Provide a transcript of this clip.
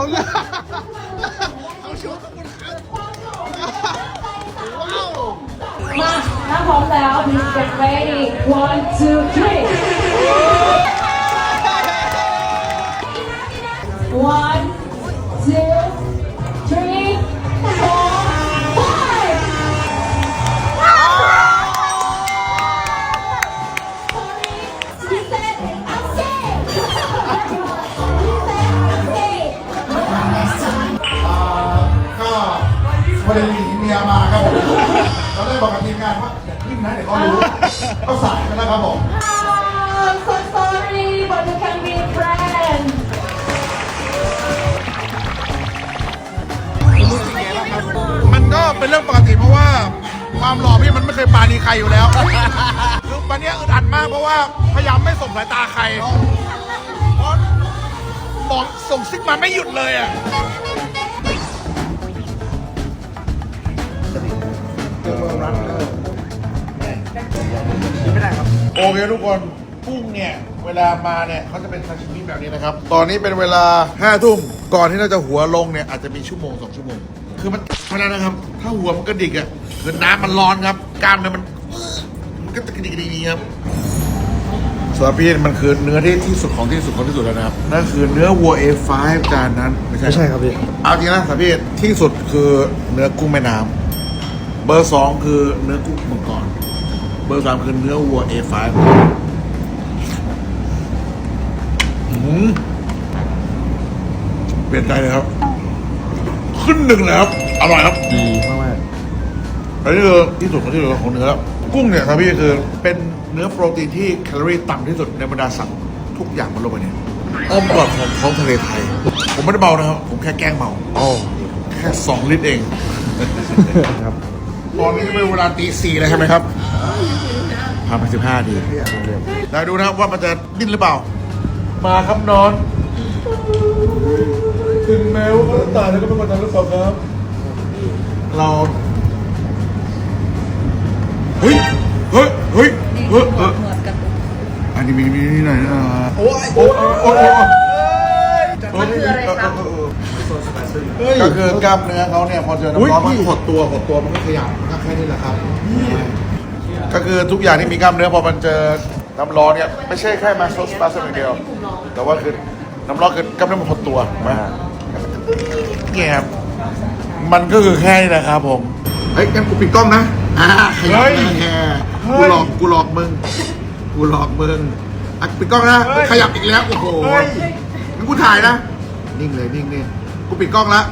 เอาเลยเอาชัวร์ขอบคุณครับว้าวมาถ้าพร้อมแล้ว please get ready one two three one two อดีหนีเมียมาครับผมเราได้บอกกับทีมงานว่าอย่าขึ้นนะเดี๋ยวเขารู้ก็สายไปแล้วครับผม I'm so sorry, but you can be friends. มันก็เป็นเรื่องปกติเพราะว่า ความหล่อพี่มันไม่เคยปราณีใครอยู่แล้ว คือวันนี้อึดอัดมากเพราะว่าพยายามไม่ส่งสายตาใครเพราะบอกส่งซิกมาไม่หยุดเลยอะ โอเคทุกคนกุ้งเนี่ยเวลามาเนี่ยเขาจะเป็นซาชิมิแบบนี้นะครับ ตอนนี้เป็นเวลาห้าทุ่มก่อนที่เราจะหัวลงเนี่ยอาจจะมีชั่วโมงสองชั่วโมง คือมันเท่านั้นนะครับ ถ้าหัวมันกระดิกอะคือน้ำมันร้อนครับกล้ามเนี่ยมันมันก็จะกระดิกกระดิกอย่างนี้ครับส่วนพี่มันคือเนื้อที่ที่สุดของที่สุดของที่สุดแล้วนะครับนั่นคือเนื้อวัว A5 จานนั้นไม่ใช่ไม่ใช่ครับพี่เอาจริงนะสาพี่ที่สุดคือเนื้อกุ้งแม่น้ำ เบอร์สองคือเนื้อกุ้งมังกร เบอร์สามคือเนื้อวัว A5 หืมเปลี่ยนใจเลยครับ ขึ้นหนึ่งเลยครับ อร่อยครับ ดีมากอันนี้คือที่สุดของที่สุดของเนื้อแล้วกุ้งเนี่ยครับพี่คือเป็นเนื้อโปรตีนที่แคลอรี่ต่ำที่สุดในบรรดาสัตว์ทุกอย่างบนโลกใบนี้อ้อมกอดของท้องทะเลไทย ผมไม่ได้เมานะครับ ผมแค่แกล้งเมาๆโอ้แค่สองลิตรเองครับ ตอนนี้เป็นเวลาตีสี่แล้วใช่ไหมครับผ่านไปสิบห้าทีได้ดูนะครับว่ามันจะดิ้นหรือเปล่า มาครับนอน ถึงแม้ว่าเขาจะตายแล้วก็ไม่ควรทำหรือเปล่าครับ เรา เฮ้ย เฮ้ย เฮ้ย เฮ้ยเฮ้ยอันนี้มีมีนี่หน่อยนะโอ้ยโอ้ยโอ้ยโอ้ยมันคืออะไร ครับก็คือกล้ามเนื้อเขาเนี่ยพอเจอน้ำร้อนมันหดตัวหดตัวมันก็ขยับก็แค่นี้แหละครับก็คือทุกอย่างที่มีกล้ามเนื้อพอมันเจอน้ำร้อนเนี่ยไม่ใช่แค่มาโซสปาสอย่างเดียว แต่ว่าคือน้ำร้อนคือกล้ามเนื้อมันหดตัวมาเนี่ยครับมันก็คือแค่นี้นะครับผม เฮ้ยงั้นกูปิดกล้องนะอ่าขยับหน้าแค่กูหลอกกูหลอกมึงกูหลอกมึงอะปิดกล้องนะขยับอีกแล้วโอ้โหงั้นกูถ่ายนะนิ่งเลยนิ่งนิ่ง กูปิดกล้องละ